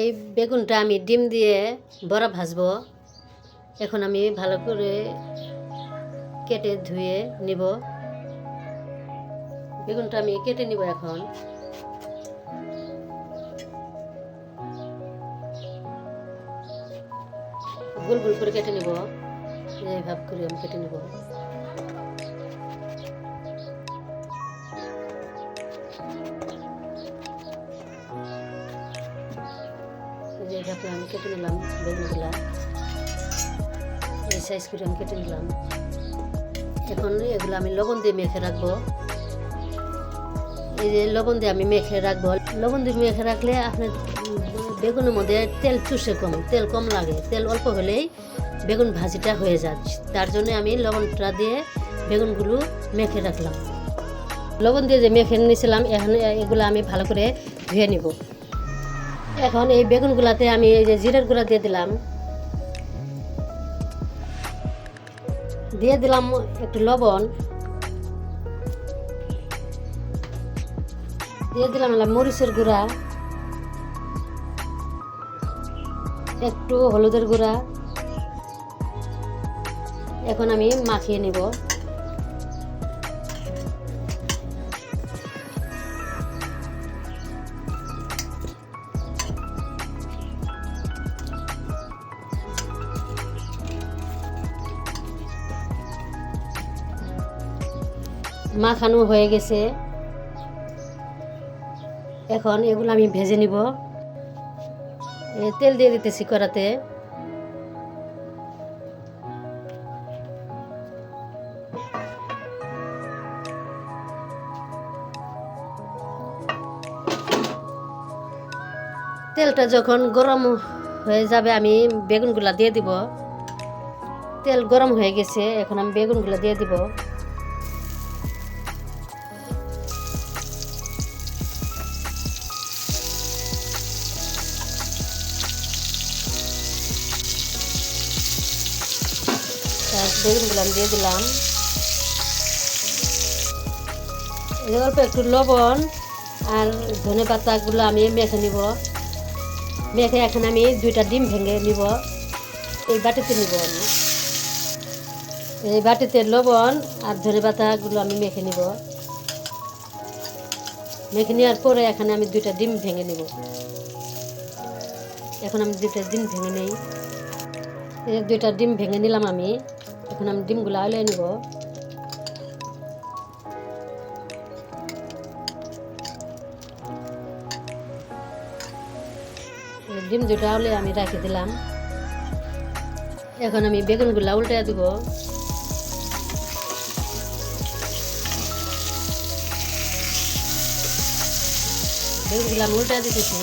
এই বেগুনটা আমি ডিম দিয়ে বড়া ভাজবো। এখন আমি ভালো করে কেটে ধুয়ে নিব। বেগুনটা আমি কেটে নিব এখন। গোল গোল করে কেটে নিব। এইভাবে করে আমি কেটে নিব। এইভাবে আমি কেটে নিলাম বেগুনগুলা। এই সাইজ করে আমি কেটে নিলাম। এখন এগুলো আমি লবণ দিয়ে মেখে রাখব। এই যে লবণ দিয়ে আমি মেখে রাখব। লবণ দিয়ে মেখে রাখলে আপনার বেগুনের মধ্যে তেল চুষে কম, তেল কম লাগে। তেল অল্প হলেই বেগুন ভাজিটা হয়ে যায়। তার জন্য আমি লবণটা দিয়ে বেগুনগুলো মেখে রাখলাম। লবণ দিয়ে যে মেখে নিয়েছিলাম এখন এগুলো আমি ভালো করে ধুয়ে নিব। এখন এই বেগুনগুলাতে আমি এই যে জিরের গুঁড়া দিয়ে দিলাম। দিয়ে দিলাম একটু লবণ। দিয়ে দিলাম মরিচের গুঁড়া। একটু হলুদের গুঁড়া। এখন আমি মাখিয়ে নিব। মাখানো হয়ে গেছে। এখন এগুলো আমি ভেজে নিব। তেল দিয়ে দিতেছি কড়াতে। তেলটা যখন গরম হয়ে যাবে, আমি বেগুনগুলা দিয়ে দিব। তেল গরম হয়ে গেছে, এখন আমি বেগুনগুলা দিয়ে দিব। বেগুনগুলো দিয়ে দিলাম। অল্প একটু লবণ আর ধনে পাতাগুলো আমি মেখে নিব। মেখে এখন আমি দুইটা ডিম ভেঙে নিব। এই বাটিতে নিব আমি। এই বাটিতে লবণ আর ধনে পাতাগুলো আমি মেখে নিব। মেখে নেওয়ার পরে এখানে আমি দুইটা ডিম ভেঙে নিব। এখন আমি দুইটা ডিম ভেঙে নেই। এই দুইটা ডিম ভেঙে নিলাম আমি। এখন আমি ডিমগুলো আলিয়ে নিব। ডিম দুটো আউলে আমি রাখি দিলাম। এখন আমি বেগুনগুলো উল্টে দিব। বেগুনগুলো আমি উল্টে দিতেছি।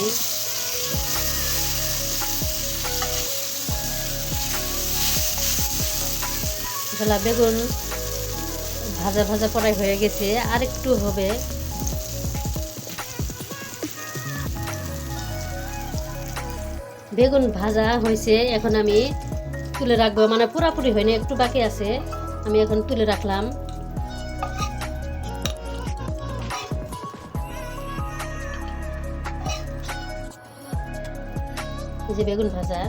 ছোলা বেগুন ভাজা ভাজা করাই হয়ে গেছে, আর একটু হবে। বেগুন ভাজা হয়েছে, এখন আমি তুলে রাখব মানে পুরাপুরি হয়নি, একটু বাকি আছে, আমি এখন তুলে রাখলাম। যে বেগুন ভাজা।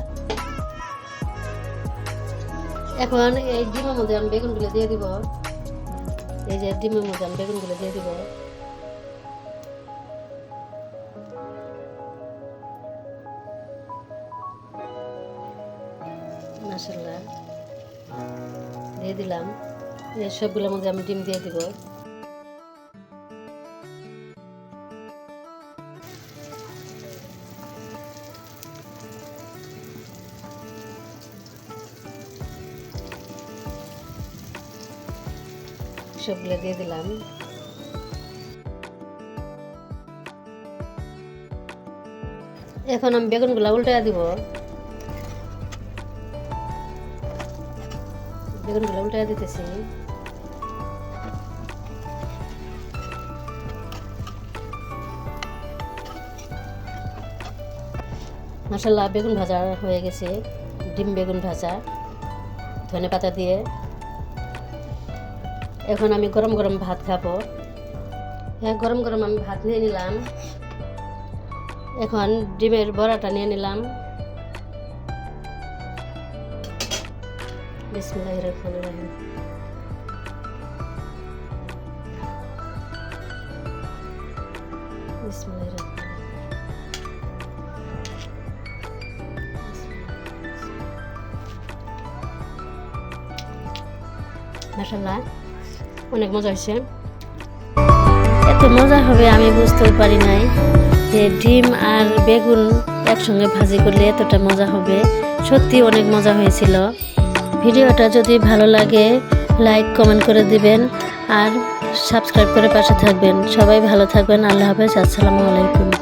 এখন এই ডিমের মধ্যে আমি বেগুনগুলো দিয়ে দিব। এই যে ডিমের মধ্যে আমি বেগুনগুলো দিয়ে দিব। মাসাল্লাহ দিয়ে দিলাম। এই সবগুলোর মধ্যে আমি ডিম দিয়ে দিব। সবগুলো দিয়ে দিলাম। এখন আমি বেগুনগুলো উল্টে দিব। বেগুনগুলো উল্টে দিতেছি। মশাল্লা বেগুন ভাজা হয়ে গেছে। ডিম বেগুন ভাজা। ধনে পাতা দিয়ে। এখন আমি গরম গরম ভাত খাব। হ্যাঁ গরম গরম আমি ভাত নিয়ে নিলাম। এখন ডিমের বড়াটা নিয়ে নিলাম। মাশাল্লাহ অনেক মজা হয়েছে। এত মজা হবে আমি বুঝতে পারি নাই যে ডিম আর বেগুন একসঙ্গে ভাজি করলে এতটা মজা হবে। সত্যি অনেক মজা হয়েছিল। ভিডিওটা যদি ভালো লাগে, লাইক, কমেন্ট করে দিবেন আর সাবস্ক্রাইব করে পাশে থাকবেন। সবাই ভালো থাকবেন। আল্লাহ হাফেজ। আসসালামু আলাইকুম।